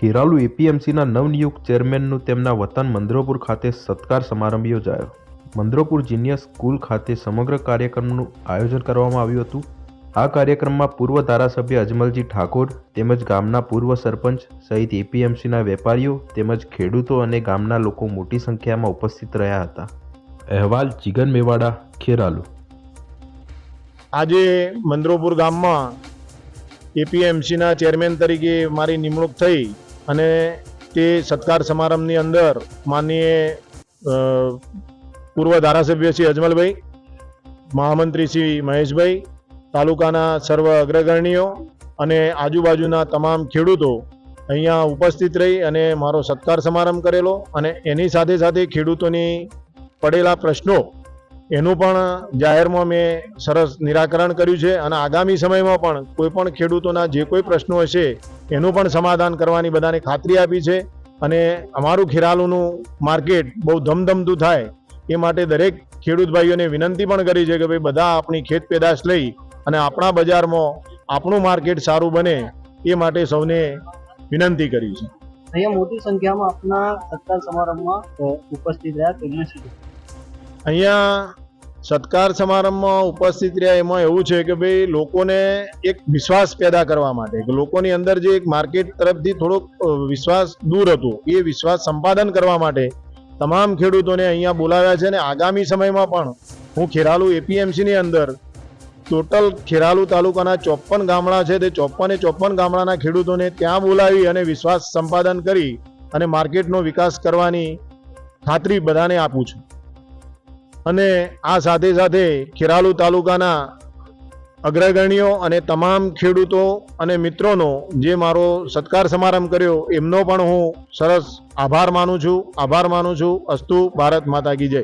ખેરાલુ એપીએમસીના નવનિયુક્ત ચેરમેનનું તેમના વતન મંદ્રોપુર ખાતે સત્કાર સમારંભ યોજાયો. મંદ્રોપુર જીનિયસ સ્કૂલ ખાતે સમગ્ર કાર્યક્રમનું આયોજન કરવામાં આવ્યું હતું. આ કાર્યક્રમમાં પૂર્વ ધારાસભ્ય અજમલજી ઠાકોર તેમજ ગામના પૂર્વ સરપંચ સહિત એપીએમસીના વેપારીઓ તેમજ ખેડૂતો અને ગામના લોકો મોટી સંખ્યામાં ઉપસ્થિત રહ્યા હતા. અહેવાલ જીગન મેવાડા, ખેરાલુ. આજે મંદ્રોપુર ગામમાં એપીએમસીના ચેરમેન તરીકે મારી નિમણૂક થઈ. અને તે સત્કાર સમારંભની અંદર માનનીય પૂર્વ ધારાસભ્ય શ્રી અજમલભાઈ, મહામંત્રી શ્રી મહેશભાઈ, તાલુકાના સર્વ અગ્રગણીઓ અને આજુબાજુના તમામ ખેડૂતો અહીંયા ઉપસ્થિત રહી અને મારો સત્કાર સમારંભ કરેલો અને એની સાથે સાથે ખેડૂતોની પડેલા પ્રશ્નો એનું પણ જાહેરમાં મેં સરસ નિરાકરણ કર્યું છે અને આગામી સમયમાં પણ કોઈ પણ ખેડૂતોના જે કોઈ પ્રશ્નો હશે એનું પણ સમાધાન કરવાની બધાને ખાતરી આપી છે અને અમારું ખેરાલુનું માર્કેટ બહુ ધમધમતું થાય એ માટે દરેક ખેડૂત ભાઈઓને વિનંતી પણ કરી છે કે ભાઈ બધા આપણી ખેત પેદાશ લઈ અને આપણા બજારમાં આપણું માર્કેટ સારું બને એ માટે સૌને વિનંતી કરી છે. અહીંયા મોટી સંખ્યામાં આપના સત્કાર સમારંભમાં ઉપસ્થિત રહ્યા તેમણે શું અહીંયા સત્કાર સમારંભમાં ઉપસ્થિત રહ્યા. એમાં એવું છે કે ભાઈ, લોકોને એક વિશ્વાસ પેદા કરવા માટે લોકોની અંદર જે એક માર્કેટ તરફથી થોડોક વિશ્વાસ દૂર હતો, એ વિશ્વાસ સંપાદન કરવા માટે તમામ ખેડૂતોને અહીંયા બોલાવ્યા છે. અને આગામી સમયમાં પણ હું ખેરાલુ એપીએમસીની અંદર ટોટલ ખેરાલુ તાલુકાના ચોપન ગામડા છે. તે ચોપને ચોપન ગામડાના ખેડૂતોને ત્યાં બોલાવી અને વિશ્વાસ સંપાદન કરી અને માર્કેટનો વિકાસ કરવાની ખાતરી બધાને આપું છું. અને આ સાથે સાથે ખેરાલુ તાલુકાના અગ્રગણ્યો અને તમામ ખેડૂતો અને મિત્રોનો જે મારો સત્કાર સમારંભ કર્યો, એમનો પણ હું સરસ આભાર માનું છું. આભાર માનું છું. અસ્તુ ભારત માતા કી જય.